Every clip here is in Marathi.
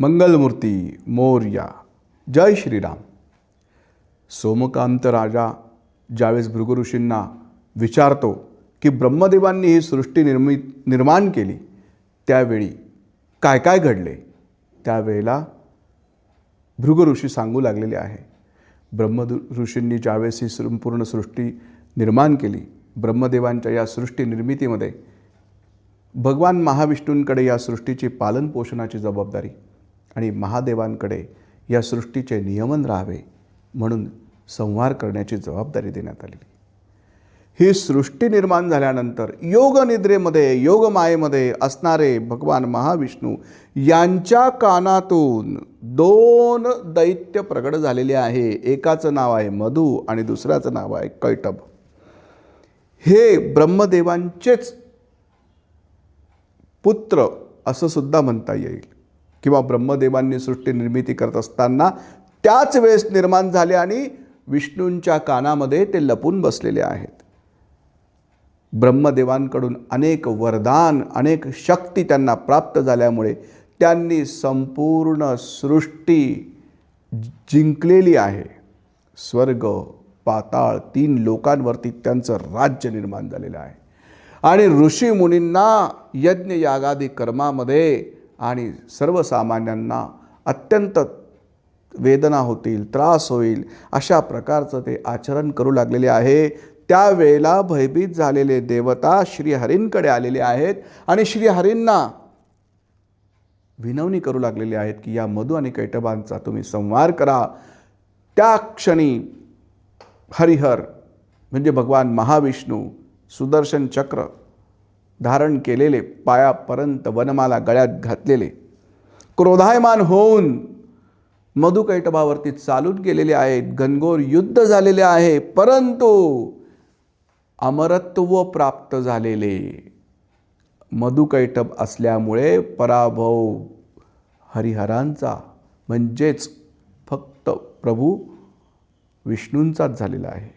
मंगलमूर्ती मोर्या. जय श्रीराम. सोमकांत राजा ज्यावेळेस भृगुऋषींना विचारतो की ब्रह्मदेवांनी ही सृष्टी निर्मि निर्माण केली त्यावेळी काय काय घडले? त्यावेळेला भृगु ऋषी सांगू लागलेले आहे. ब्रह्म ऋषींनी ज्यावेळेस ही संपूर्ण सृष्टी निर्माण केली ब्रह्मदेवांच्या या सृष्टी निर्मितीमध्ये भगवान महाविष्णूंकडे या सृष्टीची पालनपोषणाची जबाबदारी आणि महादेवांकडे या सृष्टीचे नियमन राहावे म्हणून संहार करण्याची जबाबदारी देण्यात आलेली. ही सृष्टी निर्माण झाल्यानंतर योगनिद्रेमध्ये योगमायेमध्ये असणारे भगवान महाविष्णू यांच्या कानातून दोन दैत्य प्रगट झालेले आहे. एकाचं नाव आहे मधु आणि दुसऱ्याचं नाव आहे कैटभ. हे ब्रह्मदेवांचेच पुत्र असं सुद्धा म्हणता येईल. किंवा ब्रह्मदेवांनी सृष्टी निर्मिती करत असताना त्याच वेळेस निर्माण झाले आणि विष्णूंच्या कानामध्ये ते लपून बसलेले आहेत. ब्रह्मदेवांकडून अनेक वरदान अनेक शक्ती त्यांना प्राप्त झाल्यामुळे त्यांनी संपूर्ण सृष्टी जिंकलेली आहे. स्वर्ग पाताळ तीन लोकांवरती त्यांचं राज्य निर्माण झालेलं आहे. आणि ऋषी मुनींना यज्ञ यागादी कर्मामध्ये आणि सर्वसामान्यांना अत्यंत वेदना होतील त्रास होईल अशा प्रकारचं ते आचरण करू लागलेले आहे. त्यावेळेला भयभीत झालेले देवता श्रीहरींकडे आलेले आहेत आणि श्रीहरींना विनवणी करू लागलेले आहेत की या मधु आणि कैटबांचा तुम्ही संवार करा. त्या क्षणी हरिहर म्हणजे भगवान महाविष्णू सुदर्शन चक्र धारण केलेले पायापर्यंत वनमाला गळ्यात घातलेले. क्रोधायमान होऊन मधुकैटभावरती चालून गेलेले आहेत. घनघोर युद्ध झालेले आहे. परंतु अमरत्व प्राप्त झालेले. मधुकैटभ असल्यामुळे पराभव हरिहरांचा म्हणजेच फक्त प्रभू विष्णूंचाच झालेला आहे.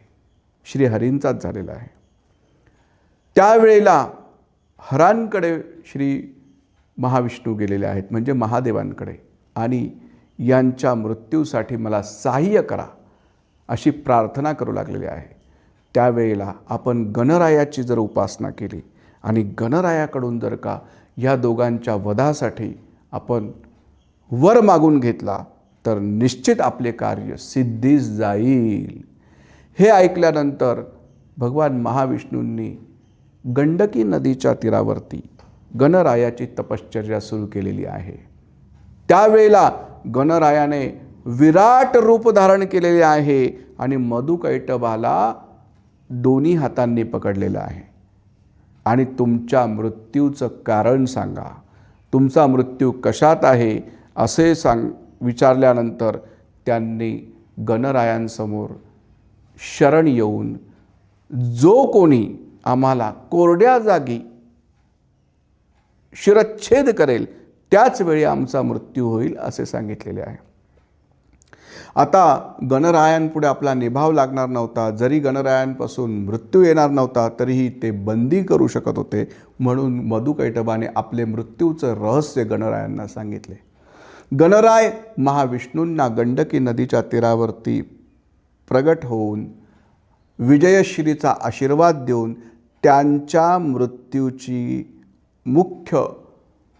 श्रीहरींचाच झालेला आहे. त्यावेळेला हरांकडे श्री महाविष्णू गेलेले आहेत म्हणजे महादेवांकडे. आणि यांच्या मृत्यूसाठी मला सहाय्य करा अशी प्रार्थना करू लागलेली आहे. त्यावेळेला आपण गणरायाची जर उपासना केली आणि गणरायाकडून जर का या दोघांच्या वधासाठी आपण वर मागून घेतला तर निश्चित आपले कार्य सिद्धीस जाईल. हे ऐकल्यानंतर भगवान महाविष्णूंनी गंडकी नदीच्या तीरावरती गणरायाची तपश्चर्या सुरू केलेली आहे. त्यावेळेला गणरायाने विराट रूप धारण केलेले आहे आणि मधुकैटभाला दोन्ही हातांनी पकडलेलं आहे. आणि तुमच्या मृत्यूचं कारण सांगा. तुमचा मृत्यू कशात आहे असे सांग विचारल्यानंतर त्यांनी गणरायांसमोर शरण येऊन जो कोणी आम्हाला कोरड्या जागी शिरच्छेद करेल. त्याच वेळी आमचा मृत्यू होईल असे सांगितलेले आहे. आता गणरायांपुढे आपला निभाव लागणार नव्हता. जरी गणरायांपासून मृत्यू येणार नव्हता तरीही ते बंदी करू शकत होते म्हणून मधुकैटबाने आपले मृत्यूचं रहस्य गणरायांना सांगितले. गणराय महाविष्णूंना गंडकी नदीच्या तीरावरती प्रगट होऊन विजयश्रीचा आशीर्वाद देऊन त्यांच्या मृत्यूची मुख्य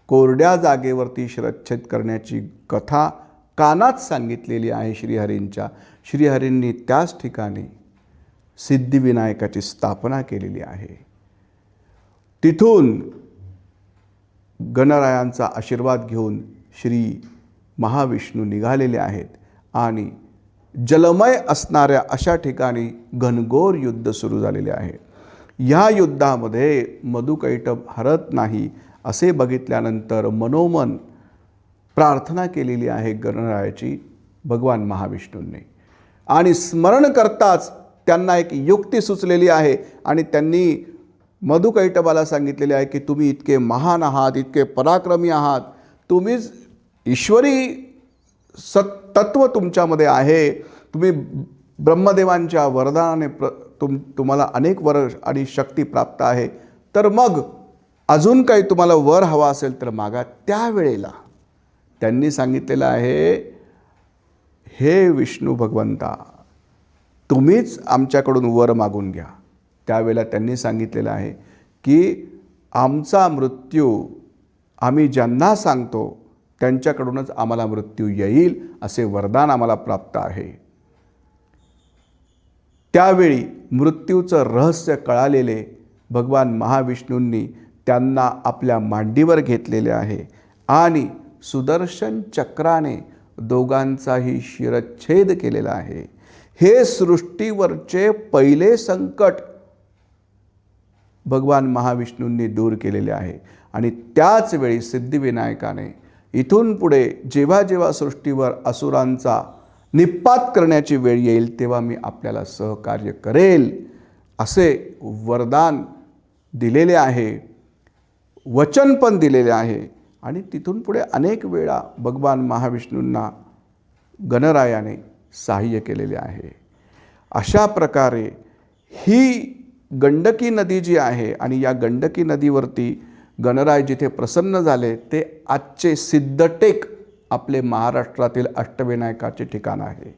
कोरड्या जागेवरती शिरच्छेद करण्याची कथा कानात सांगितलेली आहे श्रीहरींच्या. श्रीहरींनी त्याच ठिकाणी सिद्धिविनायकाची स्थापना केलेली आहे. तिथून गणरायांचा आशीर्वाद घेऊन श्री महाविष्णू निघालेले आहेत आणि जलमय असणाऱ्या अशा ठिकाणी घनघोर युद्ध सुरू झालेले आहे. ह्या युद्धामध्ये मधुकैटभ हरत नाही असे बघितल्यानंतर मनोमन प्रार्थना केलेली आहे गणरायाची भगवान महाविष्णूंनी. आणि स्मरण करताच त्यांना एक युक्ती सुचलेली आहे आणि त्यांनी मधुकैटबाला सांगितलेले आहे की तुम्ही इतके महान आहात इतके पराक्रमी आहात तुम्हीच ईश्वरी सत तत्व तुमच्यामध्ये आहे तुम्ही ब्रह्मदेवांच्या वरदानाने प्र तुम तुम्हाला अनेक वर आणि शक्ती प्राप्त आहे. तर मग अजून काही तुम्हाला वर हवा असेल तर मागा त्यावेळेला. त्यांनी सांगितलेलं आहे हे विष्णू भगवंता तुम्हीच आमच्याकडून वर मागून घ्या. त्यावेळेला त्यांनी सांगितलेलं आहे की आमचा मृत्यू आम्ही ज्यांना सांगतो त्यांच्याकडूनच आम्हाला मृत्यू येईल असे वरदान आम्हाला प्राप्त आहे. त्यावेळी मृत्यूचं रहस्य कळालेले भगवान महाविष्णूंनी त्यांना आपल्या मांडीवर घेतलेले आहे. आणि सुदर्शन चक्राने दोघांचाही शिरच्छेद केलेला आहे. हे सृष्टीवरचे पहिले संकट भगवान महाविष्णूंनी दूर केलेले आहे. आणि त्याचवेळी सिद्धिविनायकाने इथून पुढे जेव्हा जेव्हा सृष्टीवर असुरांचा निपात करण्याची वेळ येईल तेव्हा मी आपल्याला सहकार्य करेल असे वरदान दिलेले आहे वचन पण दिलेले आहे. आणि तिथून पुढे अनेक वेळा भगवान महाविष्णूंना गणरायाने सहाय्य केलेले आहे. अशा प्रकारे ही गंडकी नदी जी आहे आणि या गंडकी नदीवरती गणराय जिथे प्रसन्न झाले ते आजचे सिद्धटेक आपले महाराष्ट्रातील अष्टविनायकाचे ठिकाण आहे.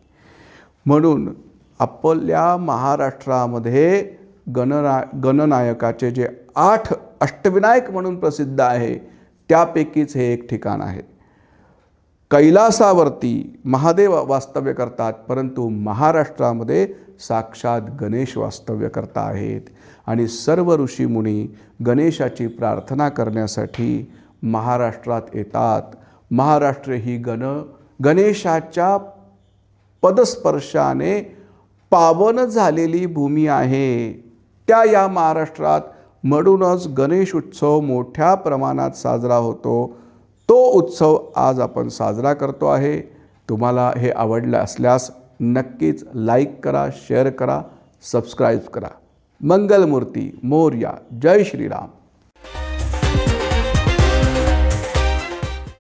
म्हणून आपल्या महाराष्ट्रामध्ये गणरा गणनायकाचे जे आठ अष्टविनायक म्हणून प्रसिद्ध आहे त्यापैकीच हे एक ठिकाण आहे. कैलासावरती महादेव वास्तव्य करतात परंतु महाराष्ट्रामध्ये साक्षात गणेश वास्तव्य करता आहेत. आणि सर्व ऋषीमुनी गणेशाची प्रार्थना करण्यासाठी महाराष्ट्रात येतात. महाराष्ट्र ही गण गणेशाच्या पदस्पर्शाने पावन झालेली भूमी आहे. त्या या महाराष्ट्रात म्हणूनच गणेश उत्सव मोठ्या प्रमाणात साजरा होतो. तो उत्सव आज आपण साजरा करतो आहे. तुम्हाला हे आवडलं असल्यास नक्कीच लाईक करा शेअर करा सबस्क्राईब करा. मंगलमूर्ती मोर्या जय श्रीराम.